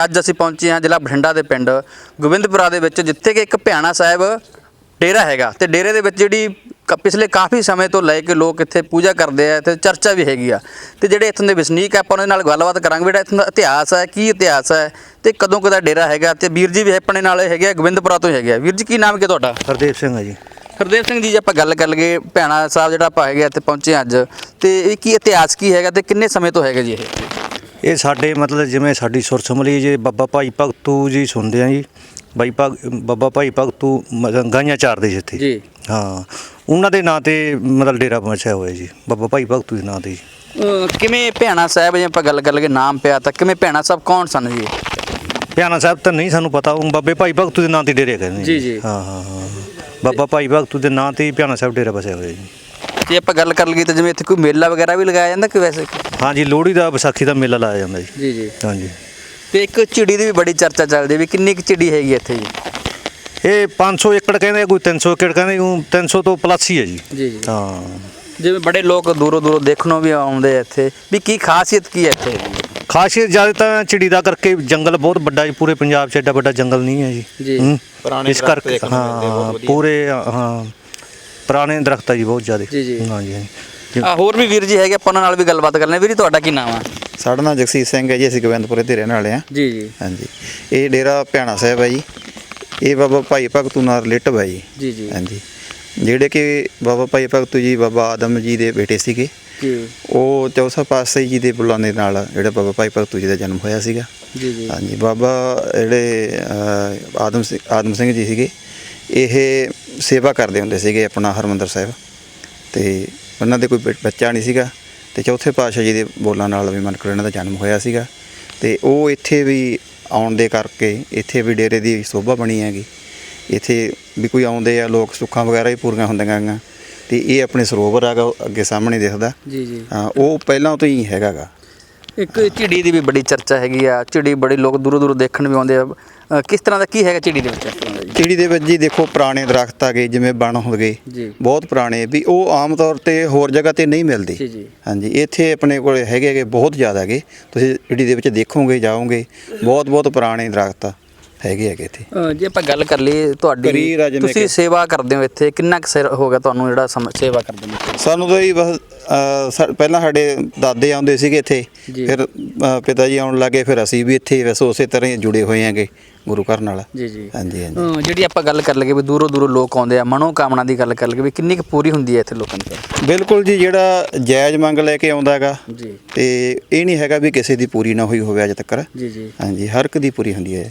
ਅੱਜ ਅਸੀਂ ਪਹੁੰਚੇ ਹਾਂ ਜ਼ਿਲ੍ਹਾ ਬਠਿੰਡਾ ਦੇ ਪਿੰਡ ਗੋਬਿੰਦਪੁਰਾ ਦੇ ਵਿੱਚ ਜਿੱਥੇ ਕਿ ਇੱਕ ਭਿਆਣਾ ਸਾਹਿਬ ਡੇਰਾ ਹੈਗਾ ਤੇ ਡੇਰੇ ਦੇ ਵਿੱਚ ਜਿਹੜੀ ਕ- ਪਿਛਲੇ ਕਾਫੀ ਸਮੇਂ ਤੋਂ ਲੈ ਕੇ ਲੋਕ ਇੱਥੇ ਪੂਜਾ ਕਰਦੇ ਆ ਤੇ ਚਰਚਾ ਵੀ ਹੈਗੀ ਆ ਤੇ ਜਿਹੜੇ ਇੱਥੋਂ ਦੇ ਵਸਨੀਕ ਆ ਆਪਾਂ ਉਹਨਾਂ ਨਾਲ ਗੱਲਬਾਤ ਕਰਾਂਗੇ ਜਿਹੜਾ ਇੱਥੋਂ ਦਾ ਇਤਿਹਾਸ ਹੈ ਕੀ ਇਤਿਹਾਸ ਹੈ ਤੇ ਕਦੋਂ ਕਦਾ ਡੇਰਾ ਹੈਗਾ ਤੇ ਵੀਰ ਜੀ ਵੀ ਆਪਣੇ ਨਾਲ ਹੈਗੇ ਆ, ਗੋਬਿੰਦਪੁਰਾ ਤੋਂ ਹੀ ਹੈਗੇ ਆ। ਵੀਰ ਜੀ ਕੀ ਨਾਮ ਕੀ ਤੁਹਾਡਾ? ਹਰਦੇਵ ਸਿੰਘ ਹੈ ਜੀ। ਹਰਦੇਵ ਸਿੰਘ ਜੀ ਜੇ ਆਪਾਂ ਗੱਲ ਕਰ ਲਈਏ ਭਿਆਣਾ ਸਾਹਿਬ ਜਿਹੜਾ ਆਪਾਂ ਹੈਗੇ ਆ ਇੱਥੇ ਪਹੁੰਚੇ ਅੱਜ ਤੇ ਇਹ ਕੀ ਇਤਿਹਾਸ ਕੀ ਹੈਗਾ ਤੇ ਕਿੰਨੇ ਸਮੇਂ ਤੋਂ ਹੈਗਾ ਜੀ ਇਹ? ਇਹ ਸਾਡੇ ਮਤਲਬ ਜਿਵੇਂ ਸਾਡੀ ਸੁਰ ਸਮਲੀ ਜੇ ਬਾਬਾ ਭਾਈ ਭਗਤੂ ਜੀ ਸੁਣਦੇ ਆ ਜੀ। ਬਾਈ ਭਗ ਬਾਬਾ ਭਾਈ ਭਗਤੂ ਮਤਲਬ ਗਾਈਆਂ ਚਾਰਦੇ ਸੀ ਇੱਥੇ। ਜੀ। ਹਾਂ ਉਹਨਾਂ ਦੇ ਨਾਂ ਤੇ ਮਤਲਬ ਡੇਰਾ ਵਸਿਆ ਹੋਇਆ ਜੀ ਬਾਬਾ ਭਾਈ ਭਗਤੂ ਦੇ ਨਾਂ ਤੇ ਜੀ। ਅਹ ਕਿਵੇਂ ਭਿਆਣਾ ਸਾਹਿਬ ਜੇ ਆਪਾਂ ਗੱਲ ਕਰ ਲਈਏ ਨਾਮ ਪਿਆ ਤਾਂ ਕਿਵੇਂ ਭਿਆਣਾ ਸਾਹਿਬ ਕੌਣ ਸਨ ਜੀ? ਪਿਆਨਾ ਸਾਹਿਬ ਤਾਂ ਨਹੀਂ ਸਾਨੂੰ ਪਤਾ ਉਹ ਬਾਬੇ ਭਾਈ ਭਗਤੂ ਦੇ ਨਾਂ ਤੇ ਡੇਰੇ ਕਹਿੰਦੇ ਜੀ, ਜੀ। ਹਾਂ ਹਾਂ ਹਾਂ। ਬਾਬਾ ਭਾਈ ਭਗਤੂ ਦੇ ਨਾਂ ਤੇ ਹੀ ਪਿਆਨਾ ਸਾਹਿਬ ਡੇਰਾ ਵਸਿਆ ਹੋਇਆ ਜੀ। ਜੇ ਆਪਾਂ ਗੱਲ ਕਰ ਲਈਏ ਤਾਂ ਜਿਵੇਂ ਇੱਥੇ ਕੋਈ ਮੇਲਾ ਵਗੈਰਾ ਵੀ ਲਗਾਇਆ ਜਾਂਦਾ ਕਿ ਵੈਸੇ? ਹਾਂ ਜੀ ਲੋਹੜੀ ਦਾ ਵਿਸਾਖੀ ਦਾ ਮੇਲਾ ਲਾਇਆ ਜਾਂਦਾ ਜੀ ਜੀ ਜੀ ਹਾਂ ਜੀ ਤੇ ਇੱਕ ਚਿੜੀ ਦੀ ਵੀ ਬੜੀ ਚਰਚਾ ਚੱਲਦੀ ਵੀ ਕਿੰਨੀ ਕੁ ਚਿੜੀ ਹੈਗੀ ਇੱਥੇ ਜੀ ਇਹ 500 ਏਕੜ ਕਹਿੰਦੇ ਕੋਈ 300 ਏਕੜ ਕਹਿੰਦੇ ਉਹ 300 ਤੋਂ ਪਲੱਸ ਹੀ ਹੈ ਜੀ ਜੀ ਜੀ ਹਾਂ ਜਿਵੇਂ ਬੜੇ ਲੋਕ ਦੂਰੋਂ ਦੂਰੋਂ ਦੇਖਣੋਂ ਵੀ ਆਉਂਦੇ ਆ ਇੱਥੇ ਵੀ ਕੀ ਖਾਸੀਅਤ ਕੀ ਹੈ ਇੱਥੇ ਖਾਸੀਅਤ ਜ਼ਿਆਦਾ ਤਾਂ ਚਿੜੀ ਦਾ ਕਰਕੇ ਜੰਗਲ ਬਹੁਤ ਵੱਡਾ ਜੀ ਪੂਰੇ ਪੰਜਾਬ 'ਚ ਐਡਾ ਵੱਡਾ ਜੰਗਲ ਨਹੀਂ ਹੈ ਜੀ ਜੀ। ਹੂੰ। ਪੁਰਾਣੇ ਇਸ ਦਰੱਖਤ ਕਰਕੇ ਦੇਖਣ ਨੂੰ ਮਿਲਦੇ, ਬਹੁਤ ਹਾਂ ਵਧੀਆ। ਪੂਰੇ ਹਾਂ ਪੁਰਾਣੇ ਦਰਖਤ ਆ ਜੀ ਬਹੁਤ ਜ਼ਿਆਦਾ ਜੀ, ਜੀ। ਹਾਂ ਜੀ ਹਾਂ ਜੀ। ਆ ਹੋਰ ਵੀ ਵੀਰ ਜੀ ਹੈਗੇ ਆਪਾਂ ਉਹਨਾਂ ਨਾਲ ਵੀ ਗੱਲਬਾਤ ਕਰਨੀ ਵੀਰ ਜੀ ਤੁਹਾਡਾ ਕੀ ਨਾਮ ਆ? ਸਾਡਾ ਨਾਮ ਜਗਸੀਰ ਸਿੰਘ ਹੈ ਜੀ ਅਸੀਂ ਗੋਬਿੰਦਪੁਰੇ ਦੇ ਰਹਿਣ ਵਾਲੇ ਹਾਂ। ਜੀ ਜੀ। ਹਾਂਜੀ। ਇਹ ਡੇਰਾ ਭਿਆਣਾ ਸਾਹਿਬ ਹੈ ਜੀ। ਇਹ ਬਾਬਾ ਭਾਈ ਭਗਤੂ ਨਾਲ ਰਿਲੇਟਿਵ ਹੈ ਜੀ। ਜੀ ਜੀ। ਹਾਂਜੀ। ਜਿਹੜੇ ਕਿ ਬਾਬਾ ਭਾਈ ਭਗਤੂ ਜੀ ਬਾਬਾ ਆਦਮ ਜੀ ਦੇ ਬੇਟੇ ਸੀਗੇ। ਜੀ। ਉਹ ਚੌਥਾ ਪਾਤਸ਼ਾਹੀ ਜੀ ਦੇ ਬੁਲਾਉਂਦੇ ਨਾਲ ਜਿਹੜਾ ਬਾਬਾ ਭਾਈ ਭਗਤੂ ਜੀ ਦਾ ਜਨਮ ਹੋਇਆ ਸੀਗਾ। ਜੀ ਜੀ। ਹਾਂਜੀ ਬਾਬਾ ਜਿਹੜੇ ਆਦਮ ਸਿੰਘ ਆਦਮ ਸਿੰਘ ਜੀ ਸੀਗੇ ਇਹ ਸੇਵਾ ਕਰਦੇ ਹੁੰਦੇ ਸੀਗੇ ਆਪਣਾ ਹਰਮੰਦਰ ਸਾਹਿਬ। ਤੇ ਉਹਨਾਂ ਦੇ ਕੋਈ ਬੱਚਾ ਨਹੀਂ ਸੀਗਾ ਤੇ ਚੌਥੇ ਪਾਤਸ਼ਾਹ ਜੀ ਦੇ ਬੋਲਾਂ ਨਾਲ ਵੀ ਮਨਕਰ ਇਹਨਾਂ ਦਾ ਜਨਮ ਹੋਇਆ ਸੀਗਾ ਤੇ ਉਹ ਇੱਥੇ ਵੀ ਆਉਣ ਦੇ ਕਰਕੇ ਇੱਥੇ ਵੀ ਡੇਰੇ ਦੀ ਸ਼ੋਭਾ ਬਣੀ ਹੈਗੀ। ਇੱਥੇ ਵੀ ਕੋਈ ਆਉਂਦੇ ਆ ਲੋਕ ਸੁੱਖਾਂ ਵਗੈਰਾ ਹੀ ਪੂਰੀਆਂ ਹੁੰਦੀਆਂ ਗੀਆਂ ਤੇ ਇਹ ਆਪਣੇ ਸਰੋਵਰ ਹੈਗਾ ਅੱਗੇ ਸਾਹਮਣੇ ਦਿਖਦਾ। ਜੀ ਜੀ। ਹਾਂ ਉਹ ਪਹਿਲਾਂ ਤੋਂ ਹੀ ਹੈਗਾਗਾ। ਇੱਕ ਚਿੜੀ ਦੀ ਵੀ ਬੜੀ ਚਰਚਾ ਹੈਗੀ ਆ ਚਿੜੀ ਬੜੇ ਲੋਕ ਦੂਰੋਂ ਦੂਰੋਂ ਦੇਖਣ ਵੀ ਆਉਂਦੇ ਆ। ਕਿਸ ਤਰ੍ਹਾਂ ਦਾ ਕੀ ਹੈਗਾ ਚਿੜੀ ਦੇ ਵਿੱਚ? ਚਿੜੀ ਦੇ ਵਿੱਚ ਜੀ ਦੇਖੋ ਪੁਰਾਣੇ ਦਰਖਤ ਆ ਗਏ ਜਿਵੇਂ ਬਣ ਹੋ ਗਏ ਜੀ। ਬਹੁਤ ਪੁਰਾਣੇ ਵੀ ਉਹ ਆਮ ਤੌਰ ਤੇ ਹੋਰ ਜਗ੍ਹਾ ਤੇ ਨਹੀਂ ਮਿਲਦੇ। ਜੀ ਹਾਂਜੀ ਇੱਥੇ ਆਪਣੇ ਕੋਲ ਹੈਗੇ ਹੈਗੇ ਬਹੁਤ ਜ਼ਿਆਦਾ ਹੈਗੇ। ਤੁਸੀਂ ਚਿੜੀ ਦੇ ਵਿੱਚ ਦੇਖੋਗੇ ਜਾਓਗੇ ਬਹੁਤ ਬਹੁਤ ਪੁਰਾਣੇ ਦਰਖਤ ਆ, ਹੈਗੇ ਹੈਗੇ ਇੱਥੇ ਅਹ ਜੇ ਆਪਾਂ ਗੱਲ ਕਰ ਲਈਏ ਤੁਹਾਡੀ ਤੁਸੀਂ ਸੇਵਾ ਕਰਦੇ ਹੋ ਇੱਥੇ ਕਿੰਨਾ ਕੁ ਸਿਰ ਹੋ ਗਿਆ ਤੁਹਾਨੂੰ ਜਿਹੜਾ ਸਮ- ਸੇਵਾ ਕਰਦੇ ਨੂੰ? ਸਾਨੂੰ ਤਾਂ ਜੀ ਬਸ ਅਹ, ਸਾ- ਪਹਿਲਾਂ ਸਾਡੇ ਦਾਦੇ ਆਉਂਦੇ ਸੀਗੇ ਇੱਥੇ ਜੀ। ਫਿਰ ਅਹ, ਪਿਤਾ ਜੀ ਆਉਣ ਲੱਗੇ ਫਿਰ ਅਸੀਂ ਵੀ ਇੱਥੇ ਵੈਸੇ ਉਸੇ ਤਰ੍ਹਾਂ ਹੀ ਜੁੜੇ ਹੋਏ ਹਾਂਗੇ ਗੁਰੂ ਘਰ ਨਾਲ। ਜੀ ਜੀ। ਹਾਂਜੀ ਹਾਂਜੀ। ਜਿਹੜੀ ਆਪਾਂ ਗੱਲ ਕਰ ਲਈਏ ਵੀ ਦੂਰੋਂ ਦੂਰੋਂ ਲੋਕ ਆਉਂਦੇ ਆ ਮਨੋ ਕਾਮਨਾ ਦੀ ਗੱਲ ਕਰ ਲਈਏ ਵੀ ਕਿੰਨੀ ਕੁ ਪੂਰੀ ਹੁੰਦੀ ਹੈ ਇੱਥੇ ਲੋਕਾਂ ਦੀ ਬਿਲਕੁਲ ਜੀ ਜਿਹੜਾ ਜਾਇਜ਼ ਮੰਗ ਲੈ ਕੇ ਆਉਂਦਾ ਹੈਗਾ ਜੀ। ਤੇ ਇਹ ਨਹੀਂ ਹੈਗਾ ਵੀ ਕਿਸੇ ਦੀ ਪੂਰੀ ਨਾ ਹੋਈ ਹੋਵੇ ਅਜੇ ਤੱਕ। ਜੀ ਜੀ। ਹਾਂਜੀ ਹਰ ਇੱਕ ਦੀ ਪੂਰੀ ਹੁੰਦੀ ਹੈ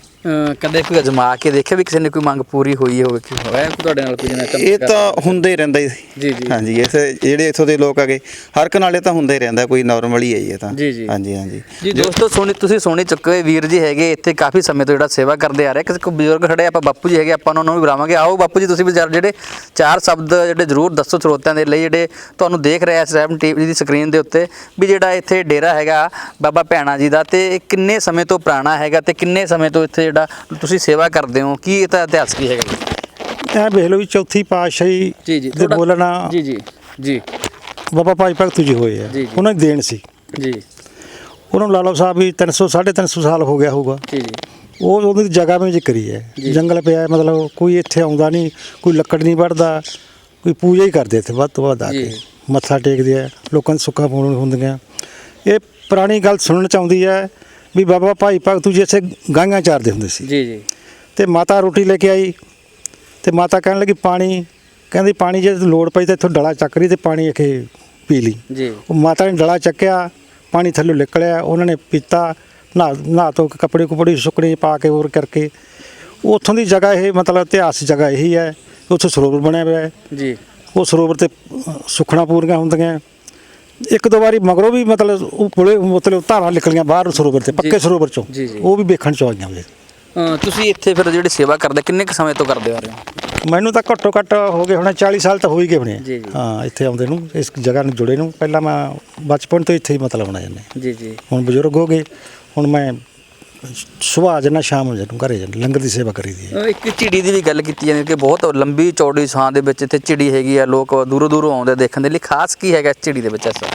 ਕਦੇ ਕੋਈ ਅਜਮਾ ਕੇ ਦੇਖਿਆ ਵੀ ਕਿਸੇ ਨੇ ਕੋਈ ਮੰਗ ਪੂਰੀ ਹੋਈ ਹੋਵੇ ਕਿ ਹੋਇਆ ਕੋਈ ਤੁਹਾਡੇ ਨਾਲ ਕੋਈ ਜਿਵੇਂ ਇਹ ਤਾਂ ਹੁੰਦਾ ਹੀ ਰਹਿੰਦਾ ਜੀ, ਜੀ। ਜੀ। ਹਾਂਜੀ ਇਸ ਜਿਹੜੇ ਇੱਥੋਂ ਦੇ ਲੋਕ ਹੈਗੇ ਹਰ ਇੱਕ ਨਾਲੇ ਤਾਂ ਹੁੰਦਾ ਹੀ ਰਹਿੰਦਾ ਕੋਈ ਨਾਰਮਲ ਹੀ ਹੈ ਜੀ ਇਹ ਤਾਂ। ਜੀ, ਜੀ। ਹਾਂਜੀ ਹਾਂਜੀ। ਜੀ ਦੋਸਤੋ ਸੁਣੀ ਤੁਸੀਂ ਸੁਣੀ ਚੁੱਕੇ ਹੋਏ ਵੀਰ ਜੀ ਹੈਗੇ ਇੱਥੇ ਕਾਫੀ ਸਮੇਂ ਤੋਂ ਜਿਹੜਾ ਸੇਵਾ ਕਰਦੇ ਆ ਰਹੇ ਕਿਸੇ ਕੋ ਬਜ਼ੁਰਗ ਖੜੇ ਆਪਾਂ ਬਾਪੂ ਜੀ ਹੈਗੇ ਆਪਾਂ ਉਹਨਾਂ ਨੂੰ ਵੀ ਬੁਲਾਵਾਂਗੇ। ਆਓ ਬਾਪੂ ਜੀ ਤੁਸੀਂ ਵੀ ਜਰਾ ਜਿਹੜੇ ਚਾਰ ਸ਼ਬਦ ਜਿਹੜੇ ਜ਼ਰੂਰ ਦੱਸੋ ਸਰੋਤਿਆਂ ਦੇ ਲਈ ਜਿਹੜੇ ਤੁਹਾਨੂੰ ਦੇਖ ਰਹੇ ਆ ਸੈਵਨ ਟੀਵੀ ਦੀ ਸਕਰੀਨ ਦੇ ਉੱਤੇ ਵੀ ਜਿਹੜਾ ਇੱਥੇ ਡੇਰਾ ਹੈਗਾ ਬਾਬਾ ਭੈਣਾ ਜੀ ਦਾ ਤੇ ਇਹ ਕਿੰਨੇ ਸਮੇਂ ਤੋਂ ਪੁਰਾਣਾ ਹੈਗਾ ਤੇ ਕਿੰਨੇ ਸਮੇਂ ਤੋਂ ਇੱਥੇ ਜਿਹੜਾ ਤੁਸੀਂ ਸੇਵਾ ਕਰਦੇ ਹੋ? ਕੀ ਇਹਦਾ ਇਤਿਹਾਸ ਕੀ ਹੈਗਾ? ਜੀ ਇਹ ਵੇਖ ਲਓ ਵੀ ਚੌਥੀ ਪਾਤਸ਼ਾਹੀ ਜੀ ਜੀ। ਦੇ ਬੋਲਣਾ ਜੀ ਜੀ। ਜੀ। ਬਾਬਾ ਭਾਈ ਭਗਤ ਜੀ ਹੋਏ ਆ। ਜੀ, ਜੀ। ਉਹਨਾਂ ਦੀ ਦੇਣ ਸੀ। ਜੀ। ਉਹਨਾਂ ਨੂੰ ਲਾਲੋ ਸਾਹਿਬ ਵੀ 300 350 ਸਾਲ ਹੋ ਗਿਆ ਹੋਊਗਾ। ਜੀ ਜੀ। ਉਹ ਉਹਦੀ ਜਗ੍ਹਾ ਵਿੱਚ ਕਰੀ ਹੈ। ਜੰਗਲ ਪਿਆ ਹੈ, ਮਤਲਬ ਕੋਈ ਇੱਥੇ ਆਉਂਦਾ ਨਹੀਂ ਕੋਈ ਲੱਕੜ ਨਹੀਂ ਵੜਦਾ ਕੋਈ ਪੂਜਾ ਹੀ ਕਰਦੇ ਇੱਥੇ ਵੱਧ ਤੋਂ ਵੱਧ ਆ ਕੇ। ਜੀ। ਮੱਥਾ ਟੇਕਦੇ ਆ ਲੋਕਾਂ ਦੀ ਸੁੱਖਾਂ ਪੂਰਨ ਹੁੰਦੀਆਂ। ਇਹ ਪੁਰਾਣੀ ਗੱਲ ਸੁਣਨ ਚ ਆਉਂਦੀ ਹੈ ਵੀ ਬਾਬਾ ਭਾਈ ਭਗਤ ਜੀ ਇੱਥੇ ਗਾਂਗਾ ਚਾਰਦੇ ਹੁੰਦੇ ਸੀ। ਜੀ ਜੀ। ਤੇ ਮਾਤਾ ਰੋਟੀ ਲੈ ਕੇ ਆਈ ਤੇ ਮਾਤਾ ਕਹਿਣ ਲੱਗੀ ਪਾਣੀ। ਕਹਿੰਦੀ ਪਾਣੀ ਜੇ ਲੋੜ ਪਈ ਤਾਂ ਇੱਥੋਂ ਡਲਾ ਚੱਕ ਰਹੀ ਤੇ ਪਾਣੀ ਅਖੇ ਪੀ ਲਈ। ਜੀ। ਉਹ ਮਾਤਾ ਨੇ ਡਲਾ ਚੱਕਿਆ। ਪਾਣੀ ਥੱਲੇ ਨਿਕਲਿਆ ਉਹਨਾਂ ਨੇ ਪੀਤਾ ਨਹਾ ਨਹਾ ਧੋ ਕੇ ਕੱਪੜੇ ਕੁਪੜੇ ਸੁੱਕਣੇ ਪਾ ਕੇ ਹੋਰ ਕਰਕੇ। ਉੱਥੋਂ ਦੀ ਜਗ੍ਹਾ ਇਹ ਮਤਲਬ ਇਤਿਹਾਸ ਜਗ੍ਹਾ ਇਹੀ ਹੈ ਉੱਥੇ ਸਰੋਵਰ ਬਣਿਆ ਹੋਇਆ ਹੈ। ਜੀ। ਉਹ ਸਰੋਵਰ ਤੇ ਸੁੱਖਣਾ ਪੂਰੀਆਂ ਹੁੰਦੀਆਂ। ਇੱਕ ਦੋ ਵਾਰੀ ਮਗਰੋਂ ਵੀ ਮਤਲਬ ਉਹ ਕੋਲੇ ਮਤਲਬ ਧਾਰਾਂ ਨਿਕਲੀਆਂ ਬਾਹਰ ਸਰੋਵਰ ਤੇ ਪੱਕੇ ਸਰੋਵਰ ਚੋਂ। ਜੀ, ਜੀ। ਉਹ ਵੀ ਵੇਖਣ ਚ ਆਈਆਂ ਅਹ ਤੁਸੀਂ ਇੱਥੇ ਫਿਰ ਜਿਹੜੀ ਸੇਵਾ ਕਰਦੇ ਕਿੰਨੇ ਕੁ ਸਮੇਂ ਤੋਂ ਕਰਦੇ ਆ ਰਹੇ ਹੋ? ਮੈਨੂੰ ਤਾਂ ਘੱਟੋ ਘੱਟ ਹੋ ਗਏ ਹੋਣੇ 40 ਸਾਲ ਤਾਂ ਹੋ ਹੀ ਗਏ ਹੋਣੇ। ਹਾਂ ਇੱਥੇ ਆਉਂਦੇ ਨੂੰ ਇਸ ਜਗ੍ਹਾ ਨੂੰ ਜੁੜੇ ਨੂੰ। ਪਹਿਲਾਂ ਮੈਂ ਬਚਪਨ ਤੋਂ ਇੱਥੇ ਹੀ ਮਤਲਬ ਆਉਣਾ ਜਾਂਦੇ ਜੀ ਜੀ। ਹੁਣ ਬਜ਼ੁਰਗ ਹੋ ਗਏ ਹੁਣ ਮੈਂ ਆ ਜਾਣਾ ਸ਼ਾਮ ਨੂੰ ਜਾਣਾ ਘਰੇ ਜਾਣਾ ਲੰਗਰ ਦੀ ਸੇਵਾ ਕਰੀਦੀ ਹੈ। ਅਹ ਇੱਕ ਚਿੜੀ ਦੀ ਵੀ ਗੱਲ ਕੀਤੀ ਜਾਂਦੀ ਕਿ ਬਹੁਤ ਲੰਬੀ ਚੌੜੀ ਛਾਂ ਦੇ ਵਿੱਚ ਇੱਥੇ ਚਿੜੀ ਹੈਗੀ ਆ ਲੋਕ ਦੂਰੋਂ ਦੂਰੋਂ ਆਉਂਦੇ ਦੇਖਣ ਦੇ ਲਈ। ਖਾਸ ਕੀ ਹੈਗਾ ਚਿੜੀ ਦੇ ਵਿੱਚ ਐਸਾ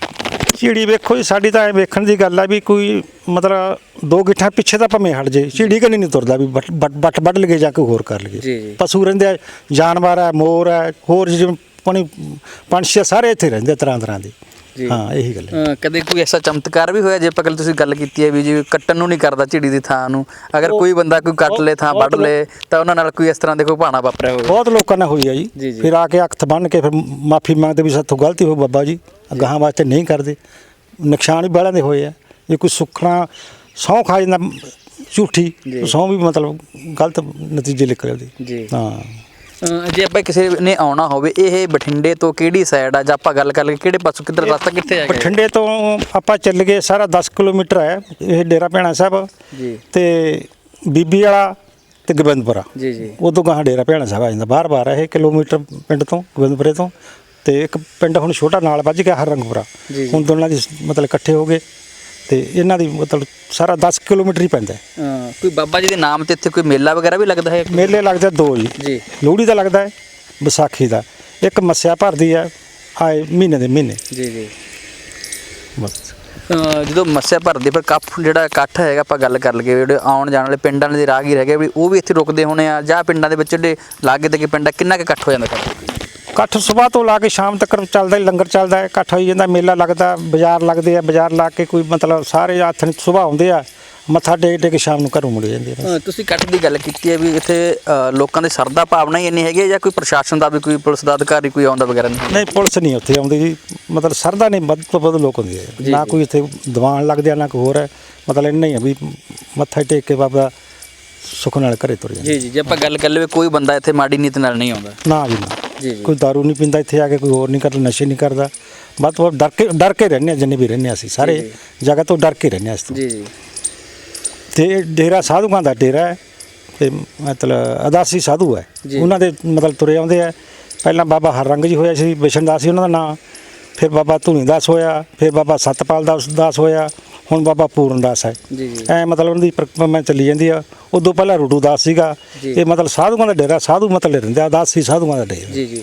ਝੀੜੀ ਵੇਖੋ ਜੀ ਸਾਡੀ ਤਾਂ ਐ ਵੇਖਣ ਦੀ ਗੱਲ ਆ ਵੀ ਕੋਈ ਮਤਲਬ ਦੋ ਗਿੱਠਾਂ ਪਿੱਛੇ ਤਾਂ ਭਵੇਂ ਹਟ ਜੇ ਝੀੜੀ ਕਨੀ ਨਹੀਂ ਤੁਰਦਾ ਵੀ ਬੱਟ ਬੱਟ- ਵੱਢ ਲਗੇ ਜਾ ਕੇ ਹੋਰ ਕਰ ਲਗੇ। ਪਸ਼ੂ ਰਹਿੰਦੇ ਆ ਜਾਨਵਰ ਆ ਮੋਰ ਆ ਹੋਰ ਜਿਵੇਂ ਪਾਣੀ ਪੰਛੀ ਸਾਰੇ ਇੱਥੇ ਰਹਿੰਦੇ ਤਰ੍ਹਾਂ ਤਰ੍ਹਾਂ ਦੇ। ਹਾਂ ਇਹੀ ਗੱਲ ਹੈ ਕਦੇ ਕੋਈ ਐਸਾ ਚਮਤਕਾਰ ਵੀ ਹੋਇਆ ਜੇ ਆਪਾਂ ਕੱਲ ਤੁਸੀਂ ਗੱਲ ਕੀਤੀ ਹੈ ਵੀ ਜੀ ਕੱਟਣ ਨੂੰ ਨਹੀਂ ਕਰਦਾ ਝਿੜੀ ਦੀ ਥਾਂ ਨੂੰ ਅਗਰ ਕੋਈ ਬੰਦਾ ਕੋਈ ਕੱਟ ਲੇ ਥਾਂ ਵੱਢ ਲੇ ਤਾਂ ਉਹਨਾਂ ਨਾਲ ਕੋਈ ਇਸ ਤਰ੍ਹਾਂ ਦੇ ਕੋਈ ਭਾਣਾ ਵਾਪਰਿਆ ਹੋਵੇ ਬਹੁਤ ਲੋਕਾਂ ਨਾਲ ਹੋਈ ਜੀ ਜੀ। ਫਿਰ ਆ ਕੇ ਹੱਥ ਬੰਨ ਕੇ ਫਿਰ ਮਾਫੀ ਮੰਗਦੇ ਵੀ ਸਾਥੋਂ ਗਲਤੀ ਹੋ ਬਾਬਾ ਜੀ ਅਗਾਹਾਂ ਵਾਸਤੇ ਨਹੀਂ ਕਰਦੇ। ਨੁਕਸਾਨ ਵੀ ਬਾਹਲਿਆਂ ਦੇ ਹੋਏ ਆ। ਜੇ ਕੋਈ ਸੁੱਖਣਾ ਸਹੁੰ ਖਾ ਜਾਂਦਾ ਝੂਠੀ। ਸਹੁੰ ਵੀ ਮਤਲਬ ਗਲਤ ਨਤੀਜੇ ਨਿਕਲੇ ਉਹਦੇ। ਜੀ। ਹਾਂ। ਜੇ ਆਪਾਂ ਕਿਸੇ ਨੇ ਆਉਣਾ ਹੋਵੇ ਇਹ ਬਠਿੰਡੇ ਤੋਂ ਕਿਹੜੀ ਸਾਈਡ ਆ? ਜਾਂ ਆਪਾਂ ਗੱਲ ਕਰ ਲਈਏ ਕਿਹੜੇ ਪਾਸੋਂ ਕਿੱਧਰ ਰਸਤਾ ਕਿੱਥੇ ਹੈਗਾ ਬਠਿੰਡੇ ਤੋਂ ਆਪਾਂ ਚੱਲ ਗਏ ਸਾਰਾ 10 ਕਿਲੋਮੀਟਰ ਹੈ ਇਹ ਡੇਰਾ ਭੈਣਾ ਸਾਹਿਬ ਜੀ। ਤੇ ਬੀਬੀ ਵਾਲਾ ਤੇ ਗੋਬਿੰਦਪੁਰਾ। ਜੀ ਜੀ। ਉਦੋਂ ਗਾਹਾਂ ਡੇਰਾ ਭੈਣਾ ਸਾਹਿਬ ਆ ਜਾਂਦਾ ਬਾਹਰ ਬਾਹਰ ਹੈ ਇਹ ਕਿਲੋਮੀਟਰ ਪਿੰਡ ਤੋਂ ਗੋਬਿੰਦਪੁਰੇ ਤੋਂ। ਤੇ ਇੱਕ ਪਿੰਡ ਹੁਣ ਛੋਟਾ ਨਾਲ ਵੱਜ ਗਿਆ ਹਰਰੰਗਪੁਰਾ। ਜੀ, ਜੀ। ਹੁਣ ਦੋਨਾਂ ਦੀ ਮਤਲਬ ਇਕੱਠੇ ਹੋ ਗਏ ਤੇ ਇਹਨਾਂ ਦੀ ਮਤਲਬ ਸਾਰਾ 10 ਕਿਲੋਮੀਟਰ ਹੀ ਪੈਂਦਾ। ਹੈ। ਅਹ ਕੋਈ ਬਾਬਾ ਜੀ ਦੇ ਨਾਮ ਤੇ ਇੱਥੇ ਕੋਈ ਮੇਲਾ ਵਗੈਰਾ ਵੀ ਲੱਗਦਾ ਹੈ? ਮੇਲੇ ਲੱਗਦੇ ਦੋ ਜੀ। ਜੀ। ਲੋਹੜੀ ਦਾ ਲੱਗਦਾ ਹੈ ਵਿਸਾਖੀ ਦਾ। ਇੱਕ ਮੱਸਿਆ ਭਰਦੀ ਹੈ ਆਏ ਮਹੀਨੇ ਦੇ ਮਹੀਨੇ। ਜੀ ਜੀ। ਬਸ। ਅਹ ਜਦੋਂ ਮੱਸਿਆ ਭਰਦੇ ਫਿਰ ਕੱਪ ਜਿਹੜਾ ਇਕੱਠ ਹੈਗਾ ਆਪਾਂ ਗੱਲ ਕਰ ਲਈਏ ਜਿਹੜੇ ਆਉਣ ਜਾਣ ਵਾਲੇ ਪਿੰਡਾਂ ਦੇ ਰਾਹਗੀਰ ਹੈਗੇ ਵੀ ਉਹ ਵੀ ਇੱਥੇ ਰੁਕਦੇ ਹੋਣੇ ਆ ਜਾਂ ਪਿੰਡਾਂ ਦੇ ਵਿੱਚ ਜਿਹੜੇ ਲਾਗੇ ਤੇ ਪਿੰਡ ਆ ਕਿੰਨਾ ਕੁ ਇਕੱਠ ਹੋ ਜਾਂਦਾ ਕੱਠ? ਇਕੱਠ ਸਵੇਰ ਤੋਂ ਲਾ ਕੇ ਸ਼ਾਮ ਤੱਕ ਚੱਲਦਾ ਹੀ ਲੰਗਰ ਚੱਲਦਾ ਹੈ ਇਕੱਠ ਹੋਈ ਜਾਂਦਾ ਮੇਲਾ ਲੱਗਦਾ ਬਾਜ਼ਾਰ ਲੱਗਦੇ ਆ ਬਾਜ਼ਾਰ ਲਾ ਕੇ ਕੋਈ ਮਤਲਬ ਸਾਰੇ ਹੱਥ ਸਵੇਰ ਆਉਂਦੇ ਆ ਮੱਥਾ ਟੇਕ ਟੇਕ ਸ਼ਾਮ ਨੂੰ ਘਰੋਂ ਮੁੜ ਜਾਂਦੇ ਆ ਤੁਸੀਂ ਇਕੱਠ ਦੀ ਗੱਲ ਕੀਤੀ ਹੈ ਵੀ ਇੱਥੇ ਲੋਕਾਂ ਦੀ ਸਰਦਾ ਭਾਵਨਾ ਹੀ ਇੰਨੀ ਹੈਗੀ ਹੈ ਜਾਂ ਕੋਈ ਪ੍ਰਸ਼ਾਸਨ ਦਾ ਵੀ ਕੋਈ ਪੁਲਿਸ ਦਾ ਅਧਿਕਾਰੀ ਕੋਈ ਆਉਂਦਾ ਵਗੈਰਾ ਨਹੀਂ? ਨਹੀਂ ਪੁਲਿਸ ਨਹੀਂ ਉੱਥੇ ਆਉਂਦੀ ਜੀ। ਮਤਲਬ ਸਰਦਾ ਨਹੀਂ ਵੱਧ ਤੋਂ ਵੱਧ ਲੋਕ ਹੁੰਦੇ ਆ। ਨਾ ਕੋਈ ਇੱਥੇ ਦੀਵਾਨ ਲੱਗਦੇ ਆ ਨਾ ਕੋਈ ਹੋਰ ਹੈ। ਮਤਲਬ ਇੰਨਾ ਹੀ ਆ ਵੀ ਮੱਥਾ ਟੇਕ ਕੇ ਬਾਬਾ ਸੁੱਖ ਨਾਲ ਘਰੇ ਤੁਰ ਜਾਂਦੇ ਜੀ ਜੀ ਜੇ ਆਪਾਂ ਗੱਲ ਕਰ ਲਈਏ ਕੋਈ ਬੰਦਾ ਇੱਥੇ ਮਾੜੀ ਨੀਤ ਨਾਲ ਨਹੀਂ ਆਉਂਦਾ। ਨਾ ਜੀ ਨਾ। ਜੀ ਜੀ। ਕੋਈ ਦਾਰੂ ਨਹੀਂ ਪੀਂਦਾ ਇੱਥੇ ਆ ਕੇ ਕੋਈ ਹੋਰ ਨਹੀਂ ਕਰਦਾ ਨਸ਼ੇ ਨਹੀਂ ਕਰਦਾ। ਵੱਧ ਡਰ ਕੇ ਡਰ ਕੇ ਰਹਿੰਦੇ ਆ ਜਿੰਨੇ ਵੀ ਰਹਿੰਦੇ ਆ ਅਸੀਂ ਸਾਰੇ ਜੀ, ਜਗ੍ਹਾ ਤੋਂ ਡਰ ਕੇ ਰਹਿੰਦੇ ਆ ਇਸ ਤੋਂ ਜੀ ਜੀ। ਤੇ ਇਹ ਡੇਰਾ ਸਾਧੂਆਂ ਦਾ ਡੇਰਾ ਹੈ ਤੇ ਮਤਲਬ ਅਦਾਸੀ ਸਾਧੂ ਹੈ। ਜੀ। ਉਹਨਾਂ ਦੇ ਮਤਲਬ ਤੁਰੇ ਆਉਂਦੇ ਆ। ਪਹਿਲਾਂ ਬਾਬਾ ਹਰਰੰਗ ਜੀ ਹੋਇਆ ਸੀ ਵਿਸ਼ਨ ਦਾਸ ਸੀ ਉਹਨਾਂ ਦਾ ਨਾਂ। ਫਿਰ ਬਾਬਾ ਧੂਣੀ ਦਾਸ ਹੋਇਆ ਫਿਰ ਬਾਬਾ ਸਤਪਾਲ ਦਾਸ ਦਾਸ ਹੋਇਆ। ਹੁਣ ਬਾਬਾ ਪੂਰਨ ਦਾਸ ਹੈ। ਜੀ ਜੀ। ਐ ਮਤਲਬ ਉਹਨਾਂ ਦੀ ਪ੍ਰਕਰਮਾ ਚੱਲੀ ਜਾਂਦੀ ਆ। ਉਦੋਂ ਪਹਿਲਾਂ ਰੂਡੂ ਦਾਸ ਸੀਗਾ। ਇਹ ਮਤਲਬ ਸਾਧੂਆਂ ਦਾ ਡੇਰਾ ਸਾਧੂ ਮਤਲਬ ਰਹਿੰਦੇ ਆ ਅਦਾਸੀ ਸਾਧੂਆਂ ਦਾ ਡੇਰਾ। ਜੀ ਜੀ।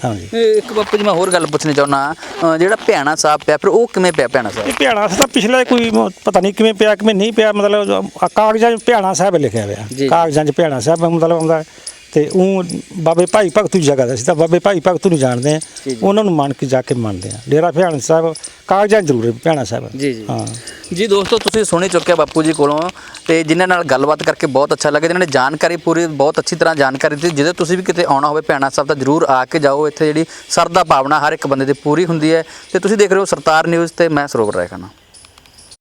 ਇੱਕ ਬਾਪੂ ਜੀ ਮੈਂ ਹੋਰ ਗੱਲ ਪੁੱਛਣੀ ਚਾਹੁੰਦਾ ਜਿਹੜਾ ਭਿਆਣਾ ਸਾਹਿਬ ਪਿਆ ਫਿਰ ਉਹ ਕਿਵੇਂ ਪਿਆ ਭਿਆਣਾ ਸਾਹਿਬ? ਇਹ ਭਿਆਣਾ ਸਾਹਿਬ ਤਾਂ ਪਿਛਲਾ ਕੋਈ ਪਤਾ ਨਹੀਂ ਕਿਵੇਂ ਪਿਆ ਕਿਵੇਂ ਨਹੀਂ ਪਿਆ ਮਤਲਬ ਕਾਗਜ਼ਾਂ 'ਚ ਭਿਆਣਾ ਸਾਹਿਬ ਲਿਖਿਆ। ਹੋਇਆ। ਕਾਗਜ਼ਾਂ 'ਚ ਭਿਆਣਾ ਸਾਹਿਬ ਮਤਲਬ ਆਉਂਦਾ। ਤੇ ਉਹ ਬਾਬੇ ਭਾਈ ਭਗਤੂ ਦੀ ਜਗ੍ਹਾ ਦਾ ਸੀ ਤਾਂ ਬਾਬੇ ਭਾਈ ਭਗਤੂ ਨੂੰ ਜਾਣਦੇ ਆ। ਉਹਨਾਂ ਨੂੰ ਮੰਨ ਕੇ ਜਾ ਕੇ ਮੰਨਦੇ ਆ। ਡੇਰਾ ਭਿਆਣਾ ਸਾਹਿਬ ਕਾਗਜ਼ਾਂ ਜ਼ਰੂਰ ਭਿਆਣਾ ਸਾਹਿਬ। ਜੀ, ਜੀ। ਹਾਂ। ਜੀ ਦੋਸਤੋ ਤੁਸੀਂ ਸੁਣੀ ਚੁੱਕਿਆ ਬਾਪੂ ਜੀ ਕੋਲੋਂ ਤੇ ਜਿਨ੍ਹਾਂ ਨਾਲ ਗੱਲਬਾਤ ਕਰਕੇ ਬਹੁਤ ਅੱਛਾ ਲੱਗਿਆ ਜਿਨ੍ਹਾਂ ਨੇ ਜਾਣਕਾਰੀ ਪੂਰੀ ਬਹੁਤ ਅੱਛੀ ਤਰ੍ਹਾਂ ਜਾਣਕਾਰੀ ਦਿੱਤੀ। ਜਿਹਦੇ ਤੁਸੀਂ ਵੀ ਕਿਤੇ ਆਉਣਾ ਹੋਵੇ ਭੈਣਾ ਸਾਹਿਬ ਤਾਂ ਜਰੂਰ ਆ ਕੇ ਜਾਓ। ਇੱਥੇ ਜਿਹੜੀ ਸਰਦਾ ਭਾਵਨਾ ਹਰ ਇੱਕ ਬੰਦੇ ਦੀ ਪੂਰੀ ਹੁੰਦੀ ਹੈ। ਤੇ ਤੁਸੀਂ ਦੇਖ ਰਹੇ ਹੋ ਸਰਤਾਰ ਨਿਊਜ਼ ਤੇ ਮੈਂ ਸਰੋਵਰ ਖਾਨਾ